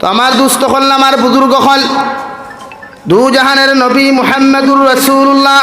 তো আমার দুস্থ হল আমার বুজুর্গ হল দু জাহানের নবী মুহাম্মদুর রসুল্লাহ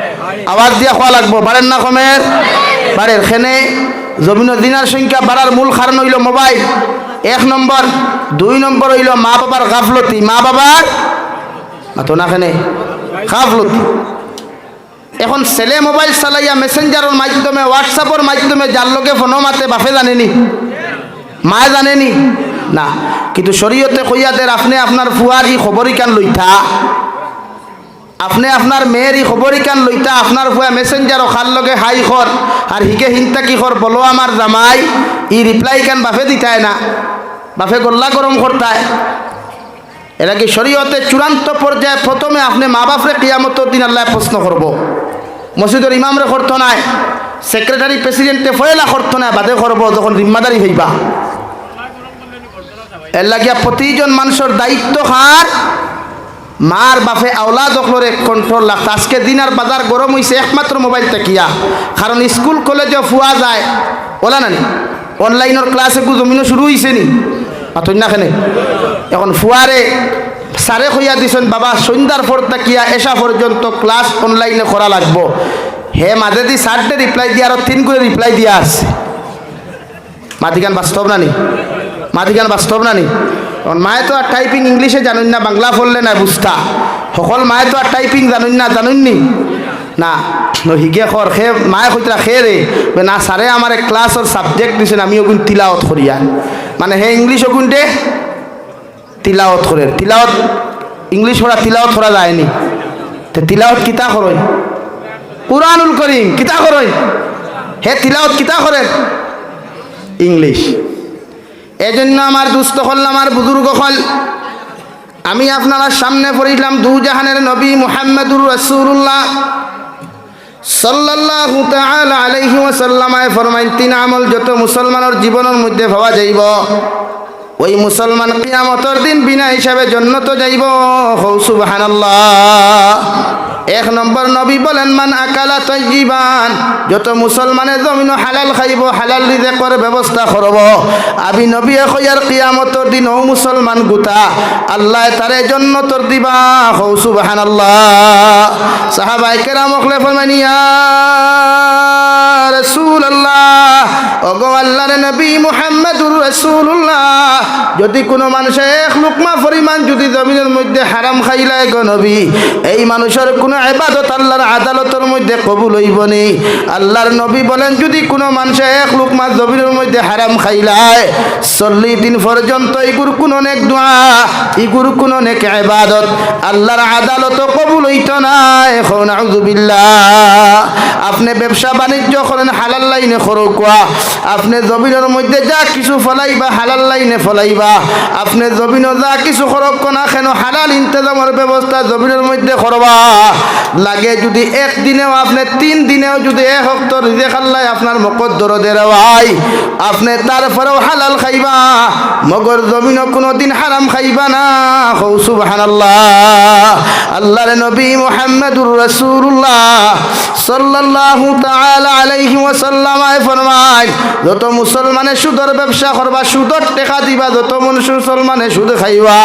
আওয়াজ দিয়া খোয়া লাগবো। বাড়েন না কমের? বাড়ের। খেনে জমিন দিনার সংখ্যা বাড়ার মূল কারণ হইল মোবাইল। এক নম্বর দুই নম্বর হইল মা বাবার গাফলতি। মা বাবার তো না খেনে। গাফলতি। এখন ছেলে মোবাইল চালাইয়া মেসেঞ্জারের মাধ্যমে হোয়াটসঅ্যাপের মাধ্যমে যার লোকে ফোনও মাতে, বাপে জানেনি? মা জানেনি? না। কিন্তু শরীয়তে কইয়াদের আপনি আপনার ফুয়ার খবরই কান লইতা আপনি আপনার মেয়ের ই খবরই কান লইতা, আপনার ফুয়া মেসেঞ্জার খার লগে, হাই খর, আর হিকে হিনতা কি খর, বলো আমার জামাই। ই রিপ্লাই কান বাপে দিতায় না। বাপে গোল্লা গরম করতায়। এটা কি শরীয়তে চূড়ান্ত পর্যায়ে প্রথমে আপনি মা বাপরে কিয়ামতর দিন আল্লাহ প্রশ্ন করব? মসজিদের ইমামরে করতো নাই সেক্রেটারি প্রেসিডেন্টে ফয়লা করতো না বাদে করব যখন জিম্মাদারি হইবা। এর লাগিয়া প্রতিজন মানুষের দায়িত্ব খার মার বাপে আওলা দখলরে কন্ট্রোল রাখতে আজকে দিন আর বাজার গরম হয়েছে একমাত্র মোবাইল তেকিয়া কারণ স্কুল কলেজে ফুয়া যায়। ওলা না অনলাইনের ক্লাস একটু জমিনও শুরু হয়েছে নি? পাথর না খেনে এখন ফুয়ারে সারে কইয়া দিছেন, বাবা সন্ধ্যার পর তাকিয়া এসা পর্যন্ত ক্লাস অনলাইনে করা লাগবো। হে মাঝে দি সারটে রিপ্লাই দিয়ে আরও তিন করে রিপ্লাই দিয়া আছে। মাতিকান বাস্তব না নি মাতিকান বাস্তব না নি মায়ে তো আর টাইপিং ইংলিশে জানুন না, বাংলা পড়লে না বুঝতা। সকল মায়ে তো আর টাইপিং জানুন না, জানুন নি? না হিগে খর খে, মায়ে কইতরা খে রে না সারে আমার ক্লাসর সাবজেক্ট দিছেন আমি ওগুন তিলাওত করিয়া মানে হে ইংলিশ ওগুন দে তিলাওত করে তিলাওত ইংলিশ পড়া তিলাওত করা যায়নি তো তিলাওত কিতা করই কুরআনুল করিম কিতা করই হে তিলাওত কিতা করেন ইংলিশ এজন্য আমার দুস্থ হল, আমার বুজুর্গ হল। আমি আপনারা সামনে পড়িলাম দু জাহানের নবী মুহাম্মদুর রসুল্লাহ তিন আমল যত জীবনের মধ্যে যাইব, ওই মুসলমান দিন বিনা হিসাবে জন্নত যাইব। হৌ, সুবহানাল্লাহ। এক নম্বর নবী বলেন, মান আকালা তৈবান যত মুসলমানের জমিন হালাল খাইব, হালাল রিজেকর ব্যবস্থা করব। আবি নবী হইয়ার কিয়ামতর দিন, ও মুসলমান গুতা, আল্লাহ তারে জন্নতর দিবা হৌ সুবহানাল্লাহ সাহাবাই সাহাবাইকেরা মখলে ফরমানিয়া রাসূলুল্লাহ আল্লাহর নবী কোনো কোনো কবুল বলেন, যদি কোনো মানুষ এক লুকমা জমিনের মধ্যে হারাম খাইলায় চল্লিশ দিন পর্যন্ত ইগুর কোনো নেক দোয়া, ইগুর কোনো নেক এবাদত আল্লাহর আদালত কবুল হইত না। এখন আপনি ব্যবসা বাণিজ্য করেন, হালাল লাইনে খরকুয়া আপনি জমিনের মধ্যে যা কিছু ফলাইবা, হালাল লাইনে ফলাইবা। আপনি জমিন যা কিছু খরক না কেন হালাল ইন্তজামের ব্যবস্থা জমিনের মধ্যে করবা। লাগে যদি একদিনেও, আপনি তিন দিনেও যদি এক হক্ত রিজে খাল্লাই আপনার মকদ্দর দেওয়াই আপনি তারপরেও হালাল খাইবা, মগর জমিন কোনো দিন হারাম খাইবা না। হৌ সুবহানাল্লাহ। আল্লাহর নবী মুহাম্মদুর রাসূলুল্লাহ। সাল্লাল্লাহু তাআলা আলাইহি ওয়াসাল্লাম ফরমায়, যত মুসলমানে সুদর ব্যবসা করবা, সুদর টেকা দিবা, যত মুসলমানে সুদ খাইবা,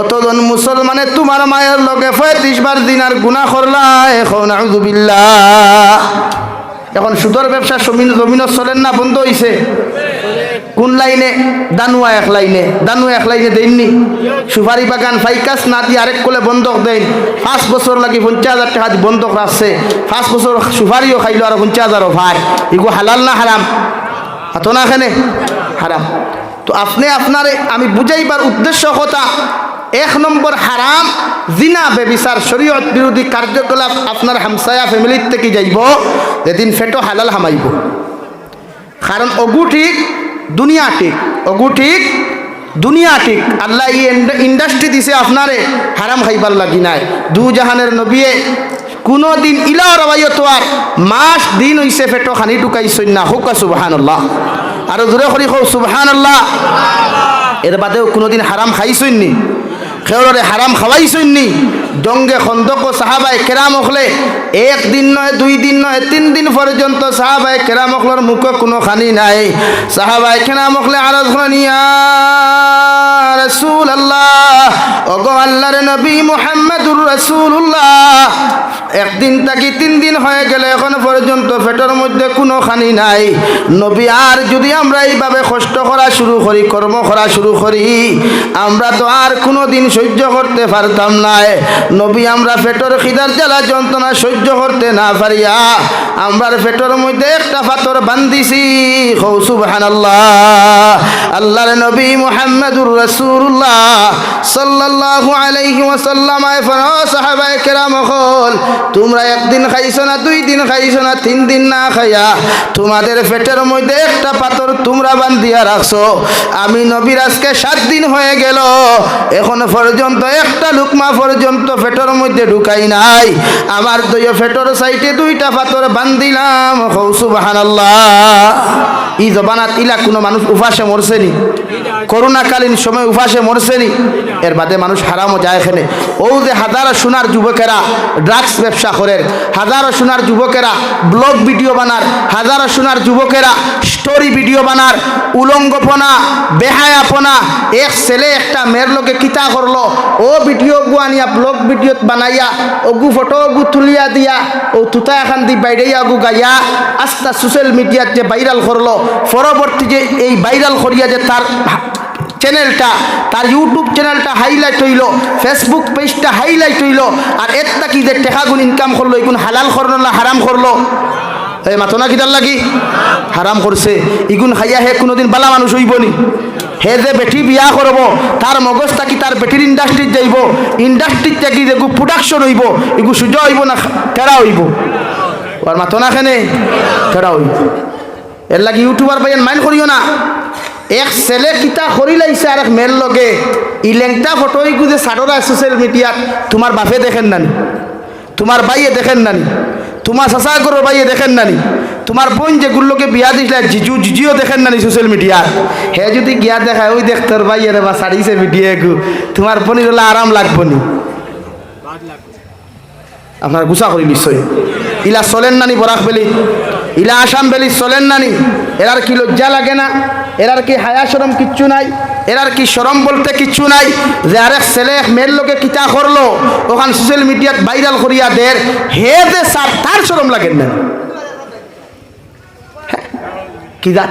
অতজন মুসলমানে তোমার মায়ের লগে পঁয়ত্রিশ বার দিনার গুণা করলা, এখন আউযুবিল্লাহ এখন সুদর ব্যবসা জমিন চলেন না, বন্ধ হইছে। কোন লাইনে? দানুয়া এক লাইনে। দানুয়া এক লাইনে দেননি। সুপারি বাগান ফাইকাস না দিয়ে আরেক কোলে বন্ধক দেন। পাঁচ বছর লাগি পঞ্চাশ হাজার টাকা বন্ধক রাখছে। পাঁচ বছর সুপারিও খাইলো আর পঞ্চাশ হাজারও ভাই। এগো হালাল না হারাম? হাতো না এখানে? হারাম। তো আপনি আপনারে, আমি বুঝাইবার উদ্দেশ্য কথা, এক নম্বর হারাম, জিনা বেবিচার শরীয়ত বিরোধী কার্যকলাপ আপনার হামসায়া ফ্যামিলির থেকে যাইব, যেদিন ফেটো হালাল হামাইব। কারণ অগু ঠিক দুনিয়া ঠিক, অগু ঠিক, দুনিয়া ঠিক। আল্লাহ এই ইন্ডাস্ট্রি দিছে আপনারে, হারাম খাইবার লাগি নাই। দু জাহানের নবিয়ে কোনো দিন ইলা তো আর মাস, দিন হইছে ফেটো খানি টুকাইছই না হোক সুবাহান আল্লাহ আর জোরে করি হোক সুবাহান আল্লাহ এর বাদেও কোনোদিন হারাম খাইছই নি খেওরে হারাম খাওয়াইছই নি ডঙ্গে খন্দক সাহাবাই কেরাম অখলে। একদিন নয়, দুই দিন নয়, তিন দিন পর্যন্ত সাহাবাই কেরাম অখলোর মুখ কোনো খানি নাই। সাহাবাই কেরাম অখলে আরজ নিয়া রসুল আল্লাহ ওগো আল্লাহর নবী মুহাম্মদুর রসুল্লাহ একদিন থাকি তিন দিন হয়ে গেলে এখন পর্যন্ত পেটের মধ্যে কোনো খানি নাই। নবী, আর যদি আমরা এইভাবে কষ্ট করা শুরু করি, কর্ম করা শুরু করি, আমরা তো আর কোনো দিন সহ্য করতে পারতাম না। নবী, আমরা পেটের খিদার জ্বালা যন্ত্রণা সহ্য করতে না পারিয়া আমরার পেটের মধ্যে একটা পাথর বান্ধিছি। আল্লাহ আল্লাহর নবী মুহাম্মদুর রাসূলুল্লাহ সাল্লাল্লাহু আলাইহি ওয়াসাল্লাম আয় ফরা সাহাবায়ে কেরাম হল, তোমরা একদিন খাইছো না, দুই দিন খাইছো না, তিন দিন না খাইয়া তোমাদের পেটের মধ্যে একটা পাথর তোমরা বান্ধিয়া রাখছো। আমি নবীর আজকে সাত দিন হয়ে গেল, এখন পর্যন্ত একটা লুকমা পর্যন্ত পেটের মধ্যে ঢুকাই নাই। আমার দুই পেটের সাইডে দুইটা পাথর বান্ধিলাম সুবহানাল্লাহ। ই জবানাত ইলা কোনো মানুষ উপাসে মরছেনি। করোনাকালীন সময় উপাসে মরছেনি। এর বাদে মানুষ হারামও যায় এখানে। ও যে হাজারো সোনার যুবকেরা ড্রাগস ব্যবসা করেন। হাজারো সোনার যুবকেরা ব্লগ ভিডিও বানার। হাজারো সোনার যুবকেরা স্টোরি ভিডিও বানার। উলঙ্গপনা, বেহায়াপনা, এক ছেলে একটা মেয়ের লোকে কিতা করল। ও ভিডিও গু আনিয়া ব্লগ ভিডিও বানাইয়া ওগু ফটো গু তুলিয়া দিয়া ও তুতা এখান দি বাইরেইয়া গাইয়া, আস্তা সোশ্যাল মিডিয়াত ভাইরাল করল। পরবর্তী যে এই ভাইরাল করিয়া যে তার চ্যানেলটা তার ইউটিউব চ্যানেলটা হাইলাইট হইল ফেসবুক পেজটা হাইলাইট হইল, আর এর কি যে টেকাগুন ইনকাম করল এগুন হালাল করল না হারাম করল? এই মাতনা কিতার লাগি? হারাম করছে। ইগুন খাইয়া হে কোনোদিন বালা মানুষ হইব নি। হে যে বেটি বিয়া করব, তার মগজ থাকি তার বেটির ইন্ডাস্ট্রিত যাইব ইন্ডাস্ট্রিত থাকি যে প্রোডাকশন হইব এগু সুযোগ হইব না তেরা হইব। আর মাতনা খেনে? তেরা হইব। এর লাগি ইউটিউবার ভাইয়ের মাইন্ড করিও না। এক ছেলে কিতা করি লাইছে আর এক মেয়ের লগে। ই লেংটা ফটো ইগু যে সাডরা সোশ্যাল মিডিয়াত তোমার বাপে দেখেন নানি। তোমার বাইয়ে দেখেন নানি। তোমার চাচা করো বাইয়ে দেখেন নানি। তোমার বোন যে গুলোকে বিয়া দিছিলে, জিজু জিজিও দেখেন নানি সোশ্যাল মিডিয়া হে যদি গিয়া দেখায় ওই দেখ তোর রে বা সারিছে ভিডিও গু তোমার বোনির হলে আরাম লাগবো নি। আপনার গুছা করি নিশ্চয়। ইলা চলেন নানি বরাক বেলি। ইলা আসাম বেলি চলেন নানি। এরার কি লজ্জা লাগে না? এরার কি হায়া সরম কিচ্ছু নাই? এরার কি সরম বলতে কিচ্ছু নাই? যে আরেক ছেলে মেয়ের লোকে কিতা করল? ওখান সোশ্যাল মিডিয়াত ভাইরাল করিয়া দের হে যে সার তার সরম লাগেন না। কি জান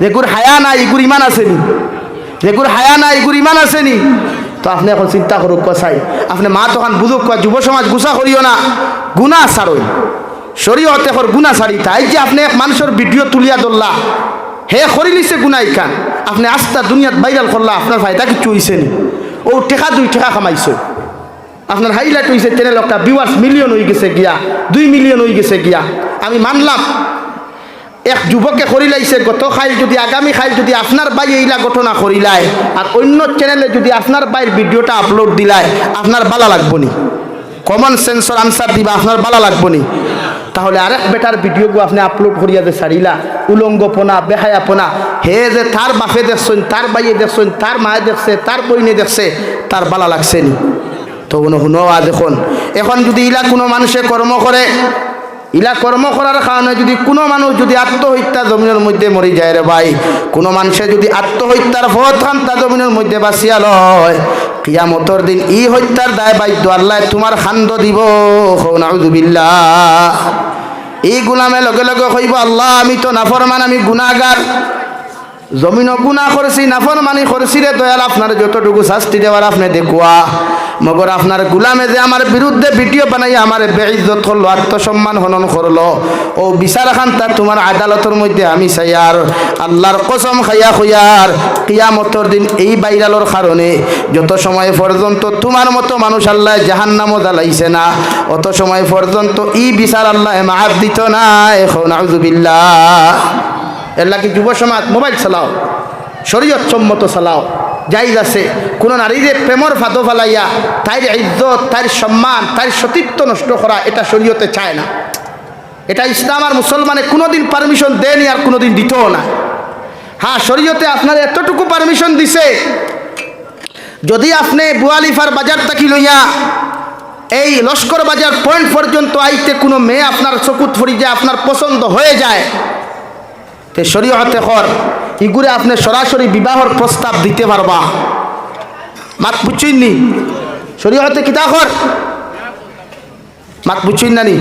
যেগুর হায়া নাই এগুর ইমান আসেনি যেগুর হায়া নাই এগুর ইমান আসেনি তো আপনি এখন চিন্তা করুক, কসাই। আপনি মা তখন বুঝুক যুব সমাজ গুছা করিও না। গুণা ছাড়ই। শরীয়ত এখন গুণা ছাড়ি, তাই যে আপনি এক মানুষের ভিডিও তুলিয়া ধরলা, হে করি লিছে গুণা ইখান আপনি আস্তা দুনিয়াত ভাইরাল করলা, আপনার ফায়দা কিচ্ছু হইছে নি। ও টেকা দুই টেকা কামাইছে। আপনার হাইলাইট হয়েছে চ্যানেল একটা ভিউয়ার্স মিলিয়ন হয়ে গেছে গিয়া, দুই মিলিয়ন হয়ে গেছে গিয়া। আমি মানলাম, এক যুবকে করিলাইছে গত খাইল যদি আগামী খাইল যদি আপনার বাই এইলা ঘটনা করিলাই আর অন্য চ্যানেলে যদি আপনার বাইর ভিডিওটা আপলোড দিলাই আপনার বালা লাগবনি কমন সেন্সর আনসার দিবা, আপনার বালা লাগবো নি। তাহলে আরেক বেটার ভিডিওগু আপনি আপলোড করিয়া যে সারিলা, উলঙ্গপনা, বেহায়াপনা, হে যে তার বাপে দেখছেন, তার বাইয়ে দেখছেন, তার মায়ে দেখছে, তার বইনে দেখছে, তার বালা লাগছে নি। তো শুনোয়া দেখুন, এখন যদি ইলা কোনো মানুষে কর্ম করে, ইলা কর্ম করার কারণে যদি কোনো মানুষ যদি আত্মহত্যা জমিনের মধ্যে মরি যায় রে ভাই, কোনো মানুষে যদি আত্মহত্যার ফত খান, তা জমিনের মধ্যে বাঁচিয়া লয়। কিয়ামতর দিন ই হত্যার দায় বাধ্য, আল্লাহ তোমার খান্দ দিব। নাউজুবিল্লা এই গুলামে লগে লগে কইব, আল্লাহ, আমি তো নাফরমান, আমি গুনাগার জমিন গুণা করছি নাফর মানি করছি রে দয়াল, আপনার যতটুকু শাস্তি দেওয়ার আপনি দেখুয়া। মগর আপনার গুলামে যে আমার বিরুদ্ধে ভিডিও বানাই, আমার বেইজত করল, আত্মসম্মান হনন করল। ও বিচার খান, তা তোমার আদালতের মধ্যে আমি চাই আল্লাহর কসম খাইয়া খুয়ার কিয়ামতর দিন এই বাইরালোর কারণে যত সময় পর্যন্ত তোমার মতো মানুষ আল্লাহ জাহান নামও জ্বালাইছে না, অত সময় পর্যন্ত ই বিচার আল্লাহ মাহাব দিত না, এখন আউজুবিল্লাহ এর লাগে যুব সমাজ, মোবাইল চালাও, শরীয়ত সম্মত চালাও যাই আছে। কোনো নারীদের প্রেমর ফাঁদো ফালাইয়া তাইর ইজ্জত তাইর সম্মান তাইর সতীত্ব নষ্ট করা এটা শরীয়তে চায় না। এটা ইসলাম আর মুসলমানে কোনোদিন পারমিশন দেয়নি আর কোনোদিন দিতেও না। হ্যাঁ শরীয়তে আপনার এতটুকু পারমিশন দিছে, যদি আপনি বুয়ালিফার বাজার থাকি লইয়া এই লস্কর বাজার পয়েন্ট পর্যন্ত আইতে কোনো মেয়ে আপনার চকুত ফরি যে আপনার পছন্দ হয়ে যায় তে শরীয়তে কর ইগুরে আপনি সরাসরি বিবাহর প্রস্তাব দিতে পারবা। মাত বুঝছেননি শরীয়তে কিতা কর মাত বুঝছেন না নি?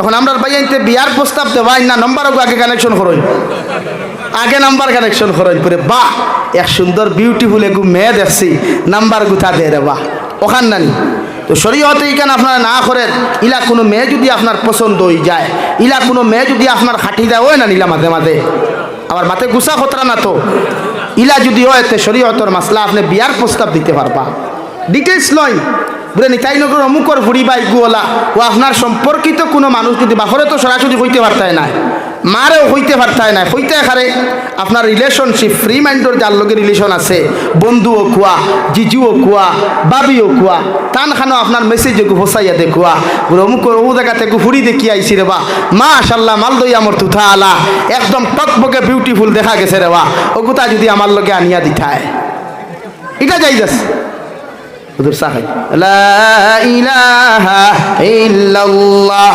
এখন আমরা বাইয়াইতে বিয়ার প্রস্তাব দেওয়াই না, নম্বর আগে কানেকশন করই। আগে নাম্বার কানেকশন করেন পরে বাহ, এক সুন্দর বিউটিফুল একটু মেয়ে দেখছি, নাম্বার গুথা দিয়ে বাহ ওখান নানি তো শরীয়তে এইখানে আপনারা না করেন, ইলা কোনো মেয়ে যদি আপনার পছন্দ হয়ে যায়, ইলা কোনো মেয়ে যদি আপনার খাটি দেয়, ওই না নিলা মাঝে মাঝে। আবার মাথে গুসা খতরা না তো। ইলা যদি হয়, তে শরীয়তর মাসলা আপনি বিয়ার প্রস্তাব দিতে পারবা। ডিটেলস লয় বুঝে নিতাইনগর অমুকর ভুড়ি বাই গুলা ও আপনার সম্পর্কিত কোনো মানুষ যদি বাফরে তো সরাসরি হইতে পারতায় না মারেও হইতে পারতায় না। হইতে খারে আপনার রিলেশনশিপ ফ্রি মাইন্ডর যার লগে রিলেশন আছে, বন্ধুও কুয়া, জিজুও কুয়া, বাবিও কুয়া টান খানো আপনার মেসেজ হোসাইয়া দেখুয়া বলে, অমুক ও জায়গাতে ফুরি দেখি আইসি রে বা। মা আশাল্লাহ মাল দই আমার তুথা আলা একদম টকবকে বিউটিফুল দেখা গেছে রে বা। ও কোথা যদি আমার লগে আনিয়া দিথায়? এটা যাই যাচ্ছে হুজুর সাহেব, লা ইলাহা ইল্লাল্লাহ।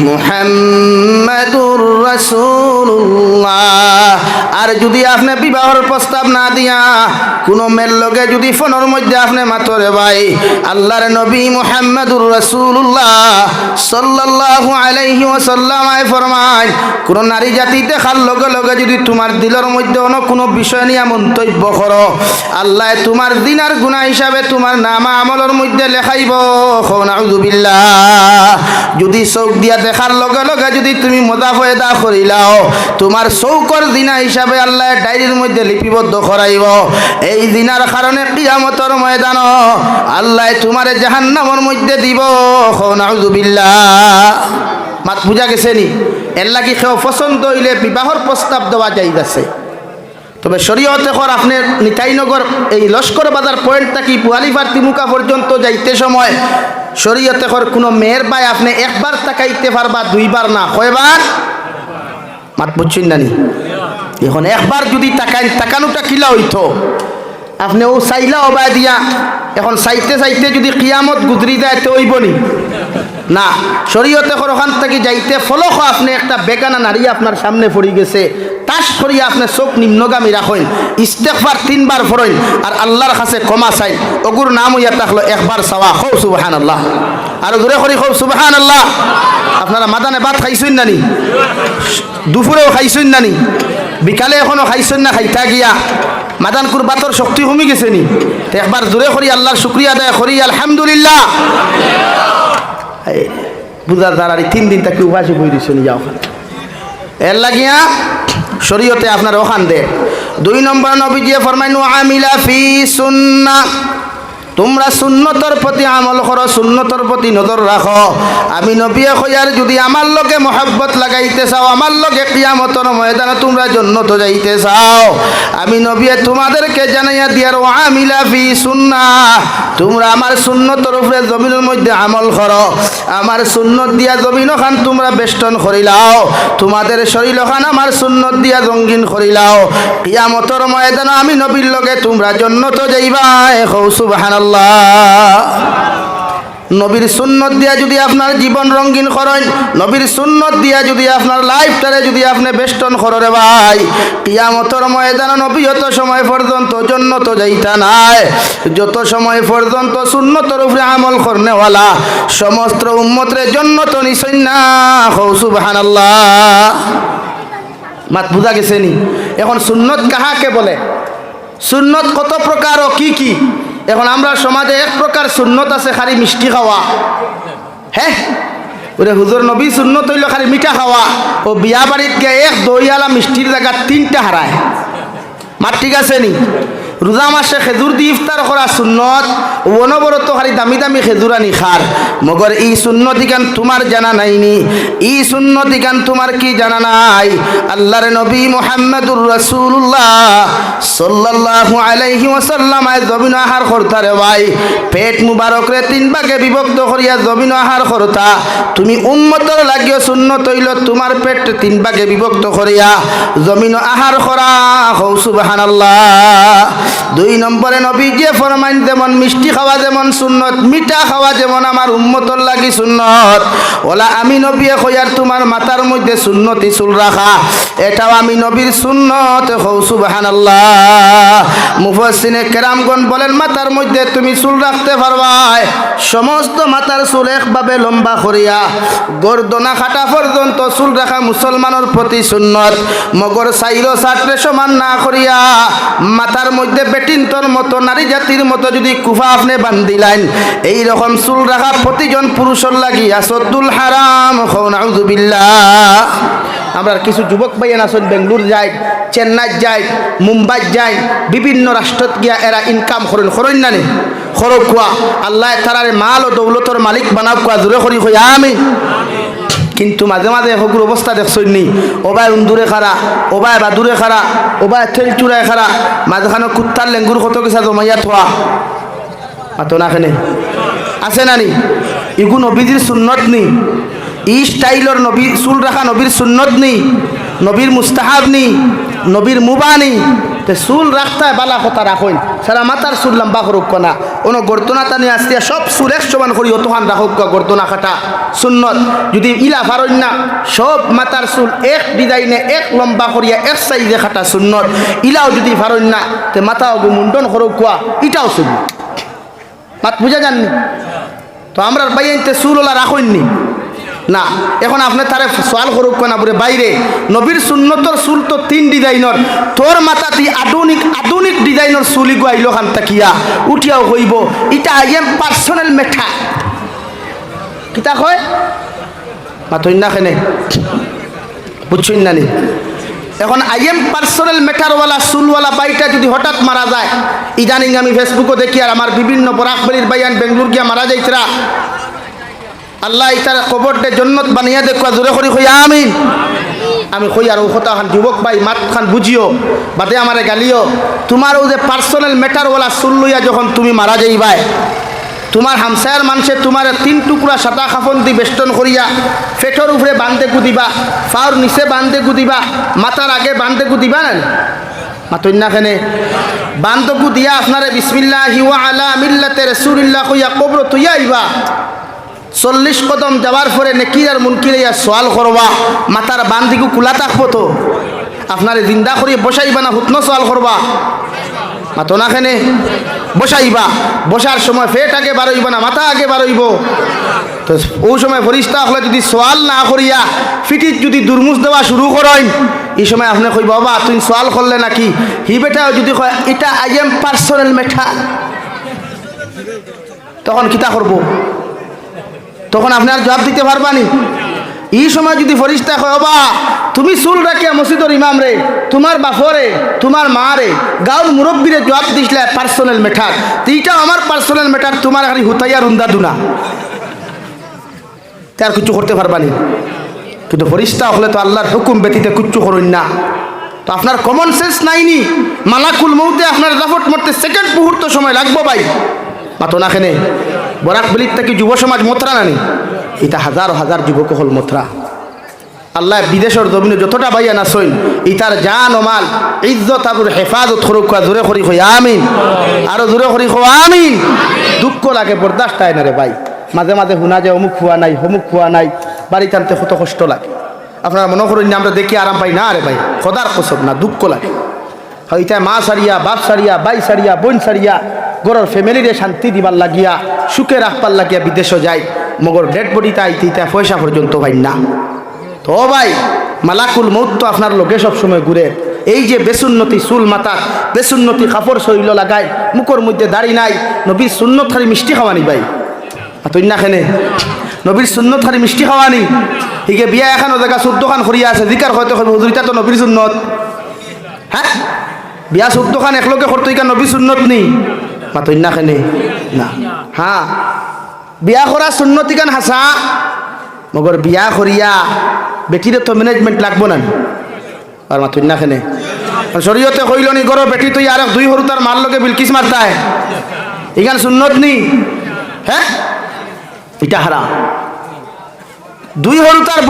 মুহাম্মাদুর রাসূলুল্লাহ আর যদি আপনি বিবাহর প্রস্তাব না দিয়া কোনো মেয়ের লগে যদি ফোনের মধ্যে আপনি মাতরে ভাই, আল্লাহর নবী মুহাম্মাদুর রাসূলুল্লাহ সাল্লাল্লাহু আলাইহি ওয়াসাল্লাম আয় ফরমায়, কোন নারী জাতি দেখার লগে লগে যদি তোমার দিলের মধ্যে অন্য কোনো বিষয় নিয়ে মন্তব্য করো, আল্লাহ তোমার দিনার গুনাহ হিসাবে তোমার নামা আমলের মধ্যে লেখাইব। নাউযুবিল্লাহ যদি চৌক দিয়া দেখার লগে লগে যদি তুমি মজা ফয়দা করিলাও, তোমার চৌকর দিনা হিসাবে আল্লাহ ডায়েরির মধ্যে লিপিবদ্ধ করাইব? এই দিনার কারণে কিয়ামতর ময়দান। আল্লাহ তোমার জাহান্নামের মধ্যে দিব। মাত বুঝা গেছে নি? এর লাগি কেউ পছন্দ হইলে বিবাহর প্রস্তাব দেওয়া যাইতেছে। তবে শরীয়তে কর আপনার নিতাইনগর এই লস্কর বাজার পয়েন্ট থাকি পুয়ালিফার তিমুকা পর্যন্ত যাইতে সময়। শরীয়তে কর, কোনো মেয়ের বাই আপনি একবার তাকাইতে পারবা, দুইবার না, কয়বার? মাত বুঝছেন নানি এখন একবার যদি তাকাই তাকানোটা কিলা হইতো? আপনি ও চাইলা অবায় দিয়া, এখন চাইতে চাইতে যদি কিয়ামত গুজরি যায় তো হইবনি না? শরীয়তে ওখান থেকে যাইতে ফলক আপনি একটা বেগানা নারী আপনার সামনে পড়ে গেছে, তাস করিয়া আপনি চোখ নিম্নগামী রাখেন ইস্তেকবার তিনবার ফরইন আর আল্লাহর কাছে ক্ষমা চাই। অগুর নাম হইয়া থাকল একবার চাওয়া হৌ সুবাহান আল্লাহ আর জোরে করি হৌ সুবাহান আল্লাহ আপনারা মাদানে ভাত খাইছেন নানি দুপুরেও খাইছেন নানি বিকালে এখনও খাইছেন না, খাইতা গিয়া। মাদানকুর বাতর শক্তি কমি গেছে নি? একবার জোরে করি আল্লাহর শুক্রিয়া আদায় করি আলহামদুলিল্লাহ। বুঝার দ্বারা তিন দিন তাকে উপাসে বই দিছে নি যাও এর লাগিয়া শরীয়তে আপনার ওখান দে। দুই নম্বর নবীজিয়ে ফরমাইনু আমিলা ফি সুন্না। তোমরা সুন্নতর প্রতি আমল করো, সুন্নতর প্রতি নজর রাখো। আমি নবিয়ে খোঁজার যদি আমার লগে মহাব্বত লাগাইতে চাও, আমার লগে কিয়ামতর ময়দানে তোমরা জন্নত যাইতে চাও। আমি নবিয়ে তোমাদেরকে জানাইয়া দিয়ার ও আমিলা ফি সুন্না। তোমরা আমার সুন্নতর উপরে জমিনের মধ্যে আমল করো। আমার সুন্নত দিয়া জমিন খান তোমরা বেষ্টন করিলাও তোমাদের শরীর খান আমার সুন্নত দিয়া রঙ্গিন করিলাও কিয়ামতর ময়দানে আমি নবীর লগে তোমরা জন্নত যাইবা হৌ সুবহানাল্লাহ। নবীর সুন্নত দিয়া যদি আপনার জীবন রঙ্গিন করেন, নবীর সুন্নত দিয়া যদি আপনার লাইফটারে যদি আপনি বেষ্টন করে ভাই, কিয়ামতর ময়দান নবী যত সময় পর্যন্ত জন্য তো যাইতা নাই, যত সময় পর্যন্ত সুন্নতর উপরে আমল করনেওয়ালা, সমস্ত উম্মতরে জন্নত নিশন না, হৌ সুবহানাল্লাহ। মাত বুঝা গেছে নি এখন সুন্নত কাহাকে বলে? সুন্নত কত প্রকার ও কি কি? এখন আমরা সমাজে এক প্রকার সুন্নত আছে, খালি মিষ্টি খাওয়া। হ্যাঁ ওরে হুজুর নবী সুন্নত হইল খালি মিঠা খাওয়া। ও বিয়া বাড়িত গিয়ে এক দইয়ালা মিষ্টির জায়গা তিনটা হারায়। মার ঠিক আছে নি? রোজা মাসে খেজুর দি ইফতার করা সুন্নত অনবরত খালি দামি দামি খেজুর আনি খার মগর এই সুন্নত ইকান তোমার জানা নাইনি। এই সুন্নত ইকান তোমার কি জানা নাই? আল্লাহর নবী মোহাম্মদুর রাসূলুল্লাহ সাল্লাল্লাহু আলাইহি ওয়াসাল্লাম আয় জমিন আহার করতারে ভাই। পেট মুবারক রে তিন ভাগে বিভক্ত করিয়া জমিন আহার করতা তুমি উম্মতর লাগিও সুন্নত হইল তোমার পেট তিন ভাগে বিভক্ত করিয়া জমিন আহার করা হৌ সুবহানাল্লাহ। দুই নম্বরে নবী যে ফরমাইন, যেমন মিষ্টি খাওয়া, যেমন সুন্নত, মিঠা খাওয়া, যেমন আমার উম্মতর লাগি সুন্নত। ওলা আমি নবী কইয়ার তোমার মাথার মধ্যে সুন্নতি চুল রাখা? এটাও আমি নবীর সুন্নত। হৌ সুবহানাল্লাহ। মুফাসসিনে কেরামগণ বলেন, মাথার মধ্যে তুমি চুল রাখতে পারবাই। সমস্ত মাথার চুল একভাবে লম্বা করিয়া, গর্দনা খাটা পর্যন্ত চুল রাখা মুসলমানের প্রতি সুন্নত। মগর সাইরো সাটরে সমান না করিয়া, মাথার মধ্যে বেটিন্তর মতো, নারী জাতির মতো যদি কুফা আপনি বান্দিলেন এই রকম চুল রাখা প্রতিজন পুরুষের লাগি সদ্দুল হারাম হৌনাউজুবিল্লাহ আমরা কিছু যুবক ভাইয়ান আসুন বেঙ্গলোর যায় চেন্নাই যায় মুম্বাই যায় বিভিন্ন রাষ্ট্রত গিয়া এরা ইনকাম করেন করেন না নি? খরক আল্লাহ তারারে মাল ও দৌলতর মালিক বানাব কোয়া, জোরে করি কই আমি কিন্তু মাঝে মাঝে হকুর অবস্থা দেখছই নি ওবায় উন্দুরে খারা ওবায় বাদুরে খারা ওবায় তেল চুরায় খারা মাঝখানে কুত্তার লেঙ্গুর কত কিছু জমাইয়া থোয়া। আতো না খানে আছে না নি? ইগু নবীজির সুন্নত নি? ই স্টাইলর নবী, চুল রাখা নবীর সুন্নত নি? নবীর মুস্তাহাব নি? নবীর মুবা নি? তে চুল রাখতায় বালা কথা রাখইন সারা মাতার চুল লম্বা করুক কনা। কোনো গর্তনা টানি আসতে, সব সুরেশ সমান করি, অতহান রাখুক গর্তনা কাটা সুন্নত। যদি ইলা ফারইন না সব মাতার চুল এক ডিজাইনে, এক লম্বা করিয়া, এক সাইজে কাটা সুন্নত। ইলাও যদি ফারইন না তে মাথা মুন্ডন করো কোয়া, ইটাও সুন্নত। মাত বুঝা যাননি? তো আমরা বাইতে ওলা রাখইননি। না, এখন আপনি তারে সোয়াল করুক না বলে বাইরে, নবীর সুন্নতর চুল তো তিন ডিজাইনের। তোর মাথা আধুনিক আধুনিক ডিজাইনের চুলি গুয়াইল খান তাকিয়া উঠিয়াও হইব। ইটা আইএম পার্সোনাল মেঠা। কিতা কয়? মাথইন না খেনে বুঝছইন না নি? এখন আই এম পার্সোনাল ম্যাটারওয়ালা চুলওয়ালা বাইটা যদি হঠাৎ মারা যায়, ইদানিং আমি ফেসবুকে দেখি আর আমার বিভিন্ন বরাকবাড়ির বাইয়ান বেঙ্গলোর গিয়া মারা যাইতরা। আল্লাহ ইতার কবরটে জন্নত বানিয়া দেখুয়া জোরে করি কই, আমিন। আমি কই, আর ওখতা খান, যুবক ভাই, মাত খান, বুঝিও, বাদে আমারে গালিও। তোমারও যে পার্সোনাল ম্যাটারওয়ালা চুল লইয়া যখন তুমি মারা যাইবাই, তোমার হামসায়ার মানুষে তোমার তিন টুকরা সাদা খাফন দি বেষ্টন করিয়া, ফেটর উপরে বান্ধে গুদিবা, ফাওর নিচে বান্ধে গুদিবা, মাথার আগে বান্ধে গুদিবা না? মাতন্যাখানে বান্ধকু দিয়া আপনারে বিসমিল্লাহ হিওয়া আলা মিল্লাতে রসুলিল্লাহ কইয়া কবর তুইয়া আইবা। চল্লিশ কদম যাওয়ার পরে নেকির আর মুনকির ইয়া সোয়াল করবা, মাথার বান্দিকু কুলা থাকব তো। আপনারে জিন্দা করি বসাইবা না, হুতন সোয়াল করবা। মাতো না খেনে, বসাইবা। বসার সময় ফেট আগে বারইব না, মাথা আগে বারইব তো ওই সময় ফরিস্তা হলে যদি সোয়াল না করিয়া, ফিটিত যদি দুর্মুষ দেওয়া শুরু করেন, এই সময় আপনি কই বাবা, তুই সোয়াল করলে নাকি? হি বেটাও যদি কয়, এটা আই এম পার্সোনাল মেঠা তখন কিতা করব? তখন আপনার জবাব দিতে পারবানি। এই সময় যদি ফরিস্তা কয় বা তুমি চুল রাখিয়া মসজিদর ইমাম রে, তোমার বাপরে তোমার মা রে গাঁর মুরব্বীরে জবাব দিছিলে পার্সোনাল মেটার এইটাও আমার পার্সোনাল মেটার তোমার খালি হুতাইয়া রুন্দা দুনা। তার কিছু করতে পারবানি। কিন্তু ফরিস্তা হলে তো আল্লাহর হুকুম ব্যতীতে কিচ্ছু করুন না। তো আপনার কমন সেন্স নাইনি। মালাকুল মৌতে আপনার দাফট মরতে সেকেন্ড মুহূর্ত সময় লাগবো ভাই। মাতো না খেনে। বরাক বলির থেকে যুব সমাজ মথরা নানি। এটা হাজার হাজার যুবক হল মথরা। আল্লাহ বিদেশের জমিনে যতটা বাইয়া না সইন, ইতার জান ও মাল, ইজ্জত আবুর হেফাজত করুক জোরে করি হই আমিন। আরও জোরে করি হো আমিন। দুঃখ লাগে বরদাস্ত আয় না রে ভাই মাঝে মাঝে শুনা যায় অমুক খুয়া নাই অমুক খুয়া নাই বাড়ি টানতে কত কষ্ট লাগে। আপনারা মনে করুন আমরা দেখি আরাম পাই না রে ভাই খোদার কসব না, দুঃখ লাগে। হইতা মা সারিয়া বাপ সারিয়া বাই সারিয়া বোন সারিয়া গরর ফ্যামিলিরে শান্তি দিবার লাগিয়া, সুখে রাখবার লাগিয়া বিদেশও যায়, মগর ডেড বডিটা আইতে ইতা পয়সা পর্যন্ত ভাই না। তো ভাই, মালাকুল মৌত তো আপনার লোকে সবসময় ঘুরে। এই যে বেসুন্নতি চুল মাতা বেসুন্নতি কাপড় শৈল লাগায়, মুখর মধ্যে দাড়ি নাই, নবীর সুন্নত খালি মিষ্টি খাওয়ানি ভাই। তুই না খেনে? নবীর সুন্নত খালি মিষ্টি খাওয়ানি। হিগে বিয়া এখন জায়গা চোদ্দ খান খরিয়া আছে, জিকার হয়তো হুজুরিটা তো নবীর সুন্নত। হ্যাঁ? বিয়া চোদ্দ খান একলগে করতো, ইকা নবী সুন্নত নেই। মাতই না খেনে না। হ্যাঁ বিয়া করা সুন্নতি কান হাসা মগর বিয়া করিয়া বেটিরে তো ম্যানেজমেন্ট লাগবো না। আর মাতুই না শরীয়তে কইল নি গরো বেটি তুই আর দুই হরু তার মার লগে বিলকিস মারতায় ইখান সুন্নত নি? হ্যাঁ এটা হারা দুই হরু তার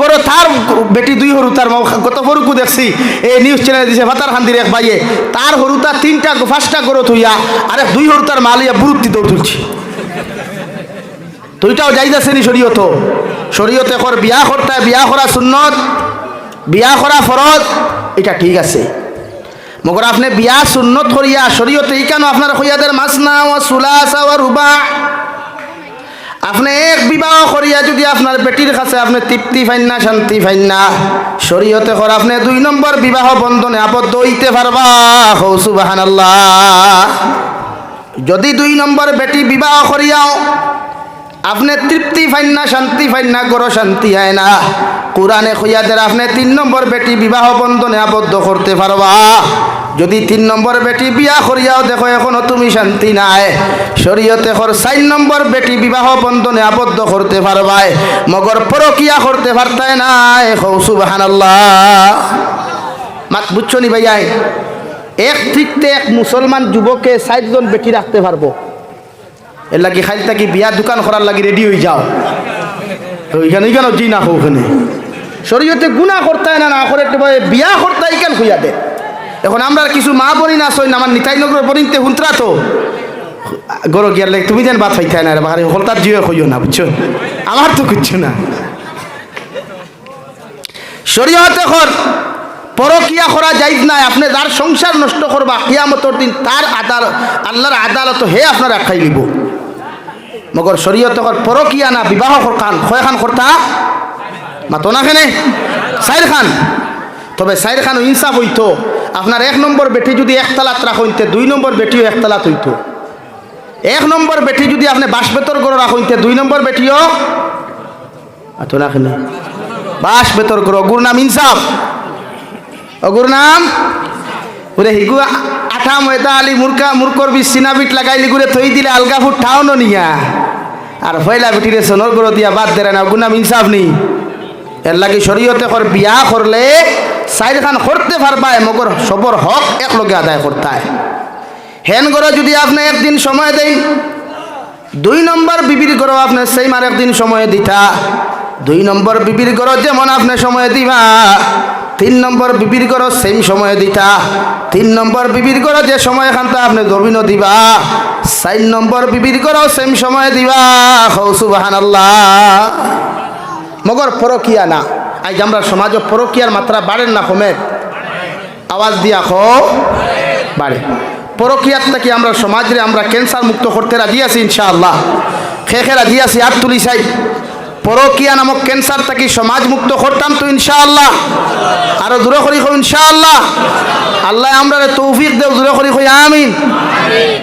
গরো তার বেটি দুই হরু, তার গত হরুকু দেখছি। এই নিউজ চ্যানেলে দিছে, ভাতার খান্দির এক ভাইয়ে। তার হরু তার তিনটা পাঁচটা গরো থইয়া, আর দুই হরু তার মালিয়া বুরুত্তি দৌড় তুলছি। তুইটাও যাইতেছে নি শরীয়ত। শরীয়তে কর, বিয়া করতে, বিয়া করা সুন্নত, বিয়া করা ফরজ, এটা ঠিক আছে। মগর আপনি বিয়া সুন্নত করিয়া, শরীয়তে কেন আপনার হইয়াদের মাসনা ও সুলাসা ও রুবা? আপনি এক বিবাহ করিয়া যদি আপনার বেটির কাছে আপনি তৃপ্তি পাইন না, শান্তি পাইন না, শরীয়তে কর, আপনি দুই নম্বর বিবাহ বন্ধনে আবদ্ধ হইতে পারবা। সুবাহান যদি দুই নম্বর বেটি বিবাহ করিয়াও আপনি তৃপ্তি পাইন না, শান্তি পাইন না, গরো শান্তি হয় না, কোরআনে খুইয়াদের আপনি তিন নম্বর বেটি বিবাহ বন্ধনে আবদ্ধ করতে পারবা। যদি তিন নম্বর বেটি বিয়া করিয়াও দেখো, এখনও তুমি শান্তি নাই। শরীয়তে কর চার নম্বর বেটি বিবাহ বন্ধনে আবদ্ধ করতে পারবাই, মগর পরকিয়া করতে পারতাই নাই। হৌ সুবহানাল্লাহ। মাত বুঝছ নি ভাইয়াই? এক ঠিকতে এক মুসলমান যুবকে ষাটজন বেটি রাখতে পারব। এর লাগি খাইল থাকি বিয়া দোকান করার লাগি রেডি হয়ে যাও। ওইখানে ওইখানে জি না হোক ওখানে। শরীয়তে গুণা করতে হয় না না করে বিয়া করতে হয় কেন খুঁজা দে? এখন আমরা কিছু মা বনি না সই আমার নিতাই নগর বনিতে হুন্তরা তো। গরো গিয়ার লাগে, তুমি যেন বাদ পাইতে না রে বাহারে হলতার জিও কইও না বুঝছ আমার তো কিচ্ছু না। শরীয়তে কর পরকিয়া করা যাইজ নাই, আপনি যার সংসার নষ্ট করবা কিয়ামতর দিন তার আদাল আল্লাহর আদালত হে আপনার খাই লিব মগর শরীয়ত কর পরকিয়া না, বিবাহ খান কয় খান করতা মাতো না খানে সাইর খান। তবে সাইর খান ইনসাফ হইতো। আপনার এক নম্বর বেটি যদি একতলাত রাখইতে দুই নম্বর বেটিও একতলাত হইতো। এক নম্বর বেটি যদি আপনি বাস বেতর গড় রাখইতে দুই নম্বর বেটিও মাতো না। খানে বাস বেতর গড় গুর নাম ইনসাফ। অগুর নাম? ওরে হিগু আঠা ময়দা আলি মুরকা, মুরকর বি সিনাবিট লাগাইলি গুরে থই দিলে আলগা ফুট ঠাও নিয়া। আর ফয়লা বিটিরে সোনর গরো দিয়া বাদ দেয় না, অগুর নাম ইনসাফ নেই। এর লাগে শরীয়তে কর, বিয়া করলে সাইড খান করতে পারবায় মগর সবর হক এক আদায় করতে হেন গরো যদি আপনি একদিন সময় দেন দুই নম্বর বিবির গরো আপনি সেই মার একদিন সময় দিতা দুই নম্বর বিবির গরো যেমন আপনি সময় দিবা, তিন নম্বর বিবির গরো সেম সময় দিতা তিন নম্বর বিবির গরো যে সময় খানটা আপনি জমিন দিবা। চার নম্বর বিবির গরো সেম সময় দিবা। হৌসুবাহান মগর পরকিয়া না। আজ আমরা সমাজ পরকিয়ার মাত্রা বাড়েন না কমে? আওয়াজ দিয়া খো বাড়ে। পরকিয়ার থেকে আমরা সমাজে আমরা ক্যান্সার মুক্ত করতে রাজি আছি ইনশাআল্লাহ। খে খে রাজি আছি আর তুলি চাই পরকিয়া নামক ক্যান্সার থেকে সমাজ মুক্ত করতাম তো ইনশাআল্লাহ। আরও দূরে করি কই ইনশাআল্লাহ। আল্লাহ আমরা তৌফিক দেও, দূরে করি কই, আমিন।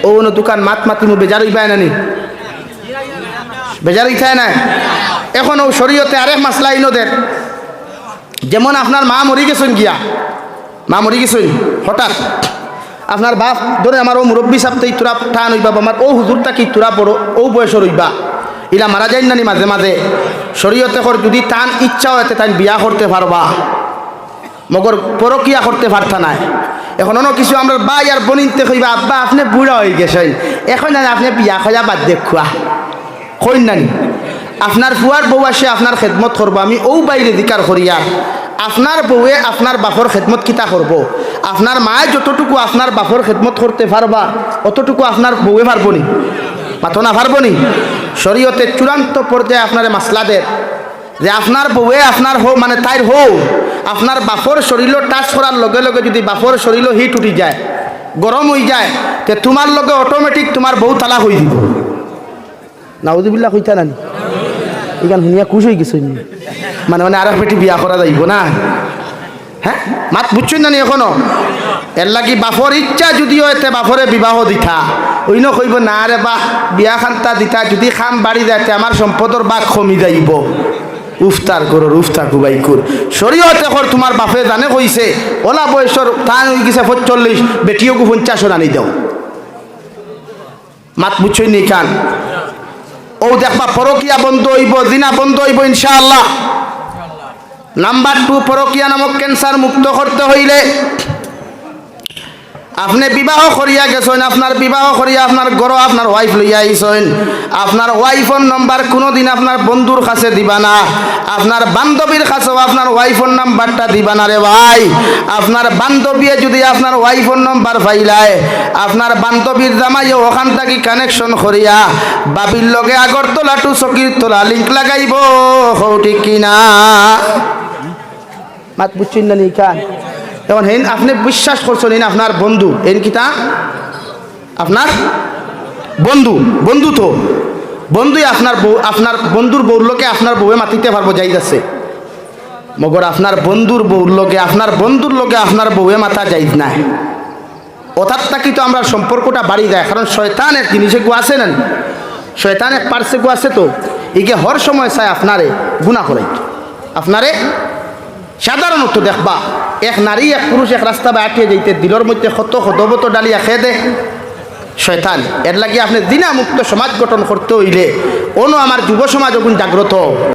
ও ন দোকান মাত মাতি মু বেজার হইবাই নানি বেজার হইতাই না? এখন ও শরীয়তে আরেক মাসলা ইনোদের যেমন আপনার মা মরি গেছেন গিয়া, মা মরি গেছেন, হঠাৎ। আপনার বাপ ধরে আমার ও মুরব্বী সাপ্তে ইতুরা টান হইবা আমার ও হুজুরটা কি ইতুরা বড়, ও বয়সের হইবা। ইলা মারা যায় নানি মাঝে মাঝে শরীয়তে কর যদি টান ইচ্ছা হইতে তাই বিয়া করতে পারবা। মগর পরকিয়া করতে পারতা নাই। এখন অন্য কিছু আমরা বাই আর বনিতে কইবা, আব্বা, আপনি বুড়া হয়ে গেছেন। এখন আপনি বিয়া খোঁজা বাদ দেখুয়া কইন নানি আপনার ফুয়ার বউ আসে, আপনার খেদমত করব। আমি ও বাইরে দিকার করিয়া আপনার বউয়ে আপনার বাপর খেদমত কিতা করব। আপনার মায়ে যতটুকু আপনার বাপর খেদমত করতে পারবা, অতটুকু আপনার বউয়ে পারব নি? পাতো না পারব নি? শরীয়তে চূড়ান্ত পর্যায়ে আপনার মাসলাদের যে আপনার বউয়ে আপনার হো মানে তাইর হও আপনার বাপর শরীর টাচ করার লগে লগে যদি বাপর শরীর হিট উঠি যায় গরম হয়ে যায়, তে তোমার লগে অটোমেটিক তোমার বউ তালা হয়ে দিব। নাউজুবিল্লা কইতা নানি? এখান শুনিয়া খুশ হয়ে গেছে মানে মানে আর পেটি বিয়া করা যাইব না। হ্যাঁ মাত বুঝছেন না নি এখনও? এর লাগি বাপর ইচ্ছা যদিও এতে বাপরে বিবাহ দিথা অন্য কইব, না রে বাহ বিয়া খান্তা দিতা যদি খাম বাড়ি যাইতে আমার সম্পদর বাঘ কমি যাইব। উফতার করর উফতা কুবাই কুর শরীয়তে কর তোমার বাপে জানে কইছে ওলা বয়সর তান হয়ে গেছে পঁচল্লিশ বেটিও গু পঞ্চাশ রানি দাও। মাত বুঝছই নি কান ও দেখবা, পরকিয়া বন্ধ হইব, জিনা বন্ধ হইব, ইনশাআল্লাহ। নাম্বার টু পরকিয়া নামক ক্যান্সার মুক্ত করতে হইলে আপনি বিবাহ করিয়া গেছেন, আপনার বিবাহ করিয়া আপনার গড় আপনার ওয়াইফ লইয়া আইছেন। আপনার ওয়াইফর নম্বর কোনোদিন আপনার বন্ধুর কাছে দিবা না। আপনার বান্ধবীর কাছেও আপনার ওয়াইফর নাম্বারটা দিবা না রে ভাই। আপনার বান্ধবীয়ে যদি আপনার ওয়াইফর নম্বর পাইলায়, আপনার বান্ধবীর জামাইও ওখান থেকে কানেকশন করিয়া বাবির লগে আগরতলা টু চকির তোলা লিঙ্ক লাগাইব ঠিক কিনা? মাত বুঝছেন না নিকান এখন হেন আপনি বিশ্বাস করছেন, হেন আপনার বন্ধু, হেন কিতা আপনার বন্ধু বন্ধু তো। বন্ধুই আপনার বউ, আপনার বন্ধুর বউর লোকে আপনার বউয়ে মাতিতে পারব, যাই যাচ্ছে। মগর আপনার বন্ধুর বউর লোকে, আপনার বন্ধুর লোকে আপনার বউয়ে মাথা যাইজ না। অর্থাৎ তাকি তো আমরা সম্পর্কটা বাড়ি যায়, কারণ শয়তান এক জিনিসে গু আছে না শয়তান এক পার্সে গু আছে তো। একে হর সময় চায় আপনারে গুণা করে আপনারে সাধারণত দেখবা। এক নারী, এক পুরুষ, এক রাস্তা বা আটিয়ে যাইতে, দিলর মধ্যে ক্ষত সদবত ডালিয়া খেয়ে দে। শয়তান, এর লাগে আপনি দিনা মুক্ত সমাজ গঠন করতে হইলে অন্য আমার যুব সমাজ এখন জাগ্রত।